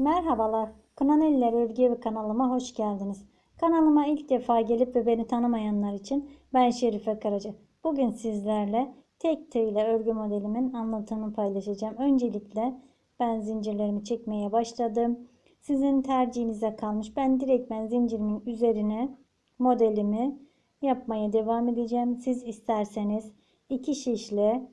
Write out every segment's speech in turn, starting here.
Merhabalar, Kınan Eller Örgü Evi kanalıma hoş geldiniz. Kanalıma ilk defa gelip ve beni tanımayanlar için ben Şerife Karaca. Bugün sizlerle tek tığ ile örgü modelimin anlatımını paylaşacağım. Öncelikle ben zincirlerimi çekmeye başladım. Sizin tercihinize kalmış. Ben direktmen zincirimin üzerine modelimi yapmaya devam edeceğim. Siz isterseniz iki şişle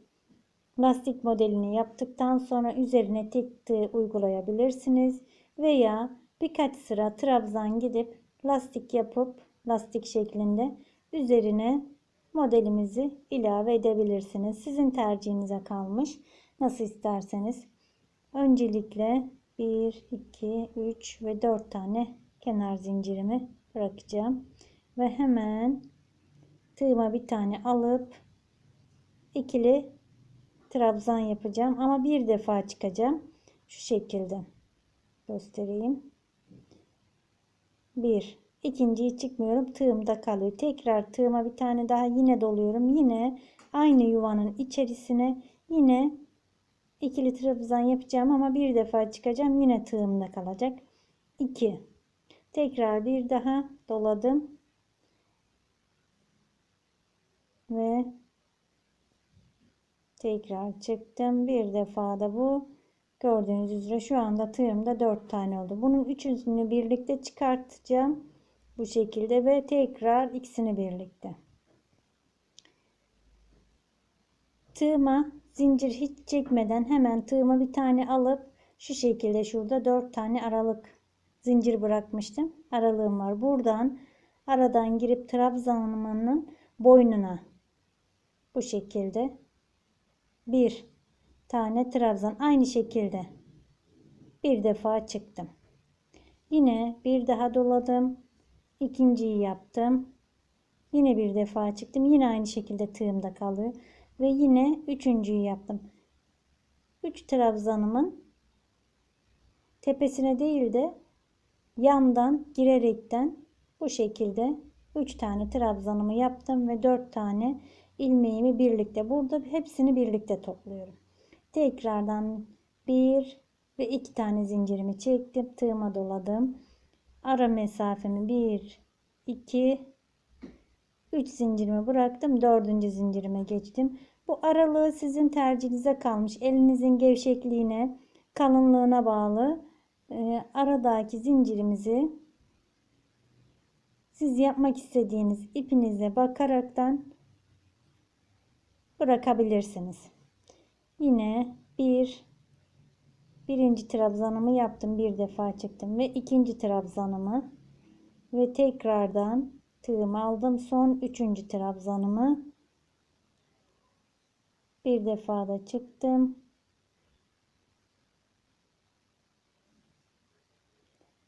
lastik modelini yaptıktan sonra üzerine tek tığ uygulayabilirsiniz veya birkaç sıra trabzan gidip lastik yapıp lastik şeklinde üzerine modelimizi ilave edebilirsiniz. Sizin tercihinize kalmış. Nasıl isterseniz. Öncelikle 1, 2, 3 ve 4 tane kenar zincirimi bırakacağım. Ve hemen tığıma bir tane alıp ikili trabzan yapacağım. Ama bir defa çıkacağım. Şu şekilde göstereyim. Bir. İkinciyi çıkmıyorum. Tığımda kalıyor. Tekrar tığıma bir tane daha yine doluyorum. Yine aynı yuvanın içerisine yine ikili trabzan yapacağım ama bir defa çıkacağım. Yine tığımda kalacak. 2 tekrar bir daha doladım. Ve tekrar çıktım. Bir defa da bu. Gördüğünüz üzere şu anda tığımda 4 tane oldu. Bunun üçünü birlikte çıkartacağım. Bu şekilde ve tekrar ikisini birlikte. Tığıma zincir hiç çekmeden hemen tığıma bir tane alıp şu şekilde şurada 4 tane aralık zincir bırakmıştım. Aralığım var. Buradan aradan girip trabzanımın boynuna bu şekilde bir tane trabzan aynı şekilde bir defa çıktım. Yine bir daha doladım. ikinciyi yaptım. Yine bir defa çıktım. Yine aynı şekilde tığımda kalıyor. Ve yine üçüncüyü yaptım. Üç trabzanımın tepesine değil de yandan girerekten bu şekilde 3 tane trabzanımı yaptım ve 4 tane ilmeğimi birlikte burada hepsini birlikte topluyorum. Tekrardan bir ve iki tane zincirimi çektim. Tığıma doladım. Ara mesafemi 1 2 3 zincirimi bıraktım. Dördüncü zincirime geçtim. Bu aralığı sizin tercihinize kalmış. Elinizin gevşekliğine, kalınlığına bağlı. Ee, aradaki zincirimizi siz yapmak istediğiniz ipinize bakaraktan bırakabilirsiniz. Yine bir birinci trabzanımı yaptım. Bir defa çıktım ve ikinci trabzanımı ve tekrardan tığımı aldım. Son üçüncü trabzanımı bir defa da çıktım.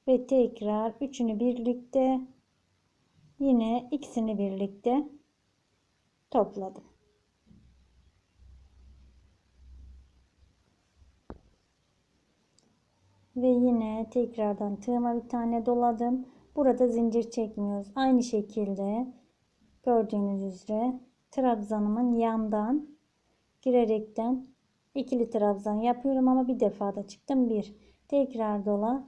Ve tekrar üçünü birlikte yine ikisini birlikte topladım. Ve yine tekrardan tığıma bir tane doladım. Burada zincir çekmiyoruz. Aynı şekilde gördüğünüz üzere trabzanımın yandan girerekten ikili trabzan yapıyorum ama bir defada çıktım. Bir tekrar dola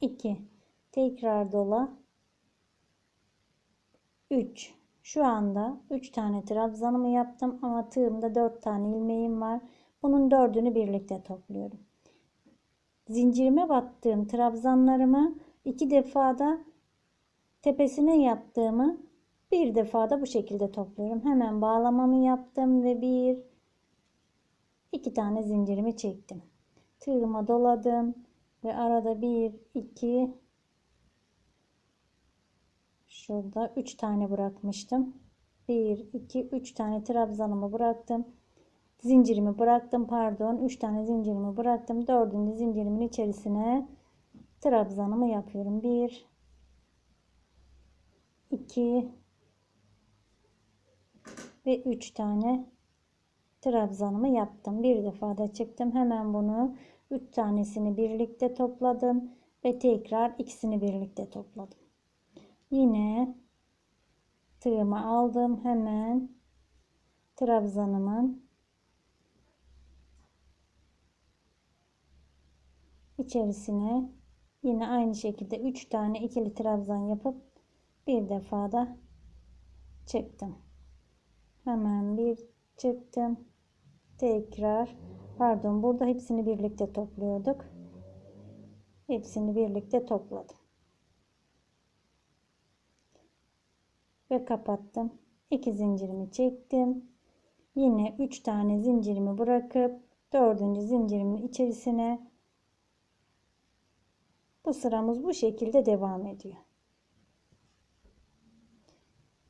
2 tekrar dola 3 şu anda 3 tane trabzanımı yaptım ama tığımda 4 tane ilmeğim var bunun dördünü birlikte topluyorum zincirime battığım trabzanlarımı iki defada tepesine yaptığımı bir defada bu şekilde topluyorum hemen bağlamamı yaptım ve bir iki tane zincirimi çektim tığıma doladım ve arada bir iki Şurada 3 tane bırakmıştım. 1, 2, 3 tane trabzanımı bıraktım. Zincirimi bıraktım pardon. 3 tane zincirimi bıraktım. 4. zincirimin içerisine trabzanımı yapıyorum. 1, 2 ve 3 tane trabzanımı yaptım. Bir defa da çıktım. Hemen bunu 3 tanesini birlikte topladım ve tekrar ikisini birlikte topladım. Yine tığımı aldım. Hemen trabzanımın içerisine yine aynı şekilde 3 tane ikili trabzan yapıp bir defa da çıktım. Hemen bir çıktım. Tekrar pardon burada hepsini birlikte topluyorduk. Hepsini birlikte topladım. Ve kapattım. 2 zincirimi çektim. Yine 3 tane zincirimi bırakıp 4. zincirimin içerisine bu sıramız bu şekilde devam ediyor.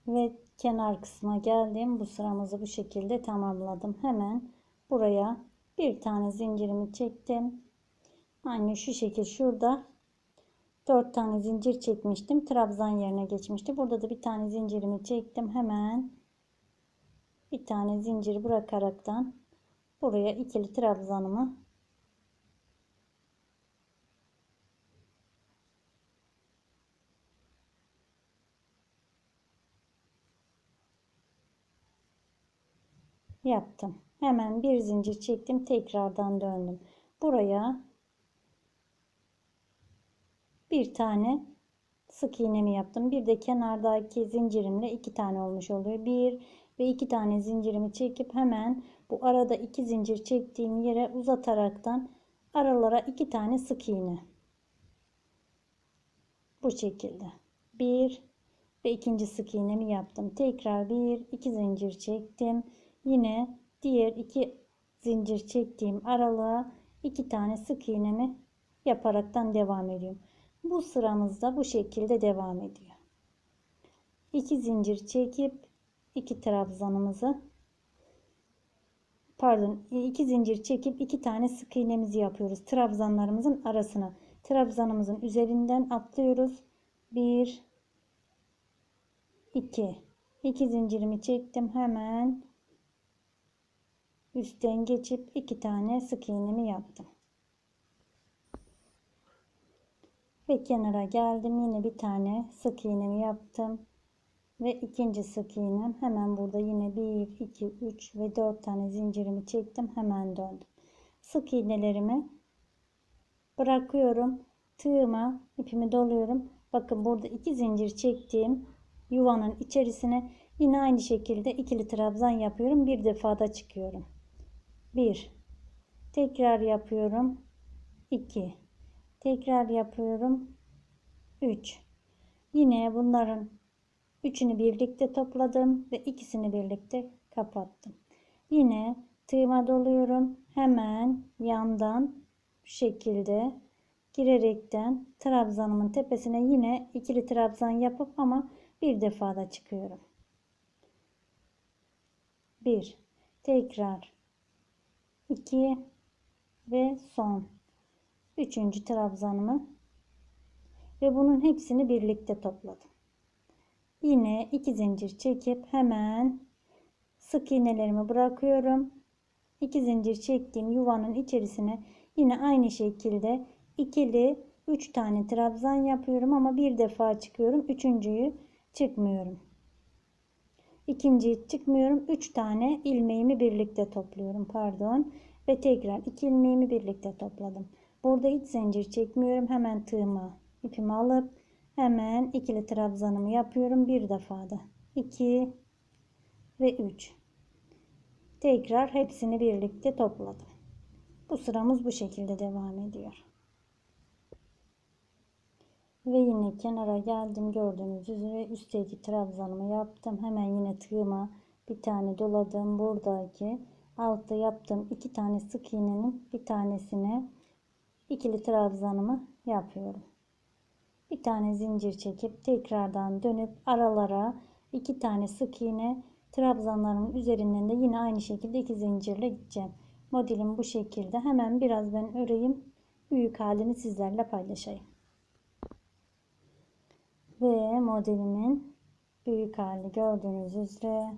Ve kenar kısma geldim. Bu sıramızı bu şekilde tamamladım. Hemen buraya bir tane zincirimi çektim. Aynı şu şekil şurada 4 tane zincir çekmiştim. Trabzan yerine geçmişti. Burada da bir tane zincirimi çektim. Hemen bir tane zincir bırakaraktan buraya ikili trabzanımı yaptım. Hemen bir zincir çektim. Tekrardan döndüm. Buraya bir tane sık iğnemi yaptım. Bir de kenardaki zincirimle iki tane olmuş oluyor. Bir ve iki tane zincirimi çekip hemen bu arada iki zincir çektiğim yere uzataraktan aralara iki tane sık iğne. Bu şekilde. Bir ve ikinci sık iğnemi yaptım. Tekrar bir iki zincir çektim. Yine diğer iki zincir çektiğim aralığa iki tane sık iğnemi yaparaktan devam ediyorum. Bu sıramızda bu şekilde devam ediyor. 2 zincir çekip iki trabzanımızı pardon iki zincir çekip iki tane sık iğnemizi yapıyoruz. Trabzanlarımızın arasına. Trabzanımızın üzerinden atlıyoruz. 1 2 2 zincirimi çektim. Hemen üstten geçip iki tane sık iğnemi yaptım. ve kenara geldim. Yine bir tane sık iğnemi yaptım. Ve ikinci sık iğnem hemen burada. Yine 1 2 3 ve 4 tane zincirimi çektim. Hemen döndüm. Sık iğnelerimi bırakıyorum. Tığıma ipimi doluyorum. Bakın burada iki zincir çektiğim yuvanın içerisine yine aynı şekilde ikili trabzan yapıyorum. Bir defada çıkıyorum 1 tekrar yapıyorum 2 Tekrar yapıyorum. 3. Yine bunların üçünü birlikte topladım ve ikisini birlikte kapattım. Yine tığıma doluyorum. Hemen yandan şu şekilde girerekten trabzanımın tepesine yine ikili trabzan yapıp ama bir defada çıkıyorum. 1 tekrar 2 ve son üçüncü trabzanımı ve bunun hepsini birlikte topladım. Yine iki zincir çekip hemen sık iğnelerimi bırakıyorum. İki zincir çektiğim yuvanın içerisine yine aynı şekilde ikili 3 tane trabzan yapıyorum ama bir defa çıkıyorum. Üçüncüyü çıkmıyorum. İkinciyi çıkmıyorum. 3 tane ilmeğimi birlikte topluyorum. Pardon. Ve tekrar iki ilmeğimi birlikte topladım. Burada hiç zincir çekmiyorum. Hemen tığımı ipimi alıp hemen ikili trabzanımı yapıyorum bir defada. 2 ve 3. Tekrar hepsini birlikte topladım. Bu sıramız bu şekilde devam ediyor. Ve yine kenara geldim. Gördüğünüz üzere üstteki trabzanımı yaptım. Hemen yine tığıma bir tane doladım. Buradaki altta yaptığım iki tane sık iğnenin bir tanesine ikili trabzanımı yapıyorum. Bir tane zincir çekip tekrardan dönüp aralara iki tane sık iğne trabzanlarımın üzerinden de yine aynı şekilde iki zincirle gideceğim. Modelim bu şekilde. Hemen biraz ben öreyim. Büyük halini sizlerle paylaşayım. Ve modelimin büyük hali gördüğünüz üzere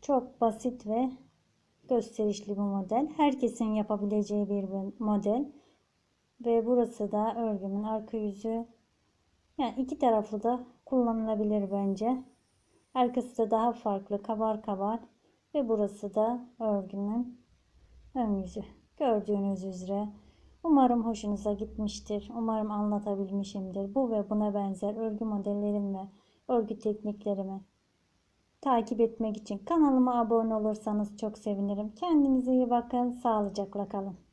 çok basit ve gösterişli bir model. Herkesin yapabileceği bir model. Ve burası da örgümün arka yüzü. Yani iki taraflı da kullanılabilir bence. Arkası da daha farklı kabar kabar. Ve burası da örgümün ön yüzü. Gördüğünüz üzere Umarım hoşunuza gitmiştir. Umarım anlatabilmişimdir. Bu ve buna benzer örgü modellerim ve örgü tekniklerimi takip etmek için kanalıma abone olursanız çok sevinirim. Kendinize iyi bakın. Sağlıcakla kalın.